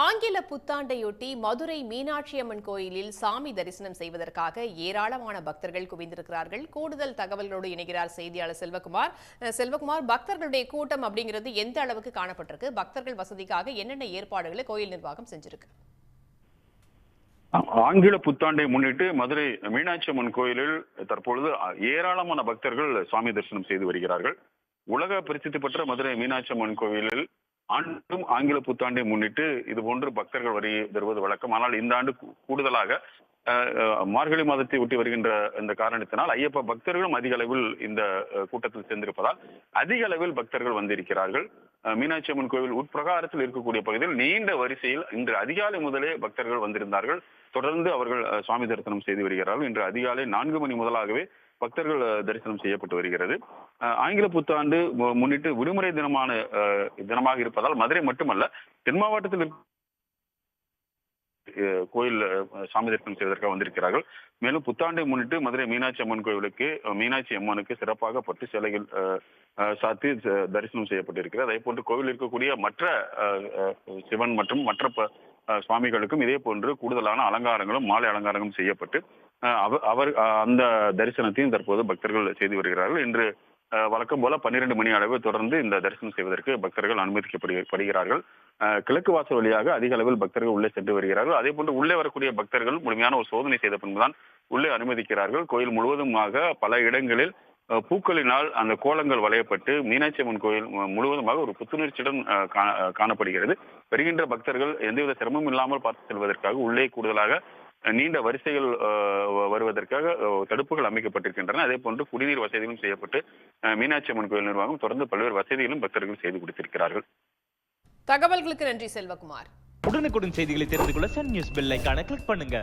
ஆங்கில புத்தாண்டையொட்டி மதுரை மீனாட்சி அம்மன் கோயிலில் சாமி தரிசனம் செய்வதற்காக ஏராளமான பக்தர்கள் குவிந்திருக்கிறார்கள். கூடுதல் தகவல்களோடு இணைகிறார் செய்தியாளர் செல்வகுமார். செல்வகுமார் பக்தர்களுடைய கூட்டம் அப்படிங்கிறது எந்த அளவுக்கு காணப்பட்டிருக்கு? பக்தர்கள் வசதிக்காக என்னென்ன ஏற்பாடுகளை கோயில் நிர்வாகம் செஞ்சிருக்கு? ஆங்கில புத்தாண்டை முன்னிட்டு மதுரை மீனாட்சி அம்மன் கோயிலில் தற்பொழுது ஏராளமான பக்தர்கள் சுவாமி தரிசனம் செய்து வருகிறார்கள். உலக பிரசித்தி பெற்ற மதுரை மீனாட்சி அம்மன் கோயிலில் ஆண்டும் ஆங்கில புத்தாண்டை முன்னிட்டு இது போன்று பக்தர்கள் வரி வருவது வழக்கம். ஆனால் இந்த ஆண்டு கூடுதலாக மார்கழி மாதத்தை ஒட்டி வருகின்ற இந்த காரணத்தினால் ஐயப்ப பக்தர்களும் அதிக அளவில் இந்த கூட்டத்தில் சேர்ந்திருப்பதால் அதிக அளவில் பக்தர்கள் வந்திருக்கிறார்கள். மீனாட்சி அம்மன் கோவில் உட்பிரகாரத்தில் இருக்கக்கூடிய பகுதியில் நீண்ட வரிசையில் இன்று அதிகாலை முதலே பக்தர்கள் வந்திருந்தார்கள். தொடர்ந்து அவர்கள் சுவாமி தரிசனம் செய்து வருகிறார்கள். இன்று அதிகாலை நான்கு மணி முதலாகவே பக்தர்கள் தரிசனம் செய்யப்பட்டு வருகிறது. ஆங்கில புத்தாண்டு முன்னிட்டு விடுமுறை தினமான தினமாக இருப்பதால் மதுரை மட்டுமல்ல தென் மாவட்டத்தில் கோயில் சாமி தரிசனம் செய்வதற்காக வந்திருக்கிறார்கள். மேலும் புத்தாண்டை முன்னிட்டு மதுரை மீனாட்சி அம்மன் கோவிலுக்கு மீனாட்சி அம்மனுக்கு சிறப்பாக பட்டு சேலைகள் சாத்தி தரிசனம் செய்யப்பட்டிருக்கிறது. அதே போன்று கோவில் இருக்கக்கூடிய மற்ற சிவன் மற்றும் மற்ற சுவாமிகளுக்கும் இதே போன்று கூடுதலான அலங்காரங்களும் மாலை அலங்காரங்களும் செய்யப்பட்டு அவர் அந்த தரிசனத்தையும் தற்போது பக்தர்கள் செய்து வருகிறார்கள். இன்று வழக்கம் போல பன்னிரண்டு மணி அளவு தொடர்ந்து இந்த தரிசனம் செய்வதற்கு பக்தர்கள் அனுமதிக்கப்படுகிறார்கள் கிழக்கு வாசல் வழியாக அதிக அளவில் பக்தர்கள் உள்ளே சென்று வருகிறார்கள். அதே போன்று உள்ளே வரக்கூடிய பக்தர்கள் முழுமையான ஒரு சோதனை செய்த பின்புதான் உள்ளே அனுமதிக்கிறார்கள். கோயில் முழுவதுமாக பல இடங்களில் பூக்களினால் அந்த கோலங்கள் வளையப்பட்டு மீனாட்சி அம்மன் கோயில் முழுவதுமாக ஒரு புத்துணர்ச்சியுடன் காணப்படுகிறது. வருகின்ற பக்தர்கள் எந்தவித சிரமம் இல்லாமல் பார்த்து செல்வதற்காக உள்ளே கூடுதலாக நீண்ட வரிசைகள் வருவதற்காக தடுப்புகள் அமைக்கப்பட்டிருக்கின்றன. அதே போன்று குடிநீர் வசதிகளும் செய்யப்பட்டு மீனாட்சி அம்மன் கோயில் நிர்வாகம் தொடர்ந்து பல்வேறு வசதிகளும் பக்தர்கள் செய்து கொடுத்திருக்கிறார்கள். தகவல்களுக்கு நன்றி செல்வகுமார். உடனுக்குடன் செய்திகளை தெரிந்து கொள்ள சன் நியூஸ் பெல் ஐகானை கிளிக் பண்ணுங்க.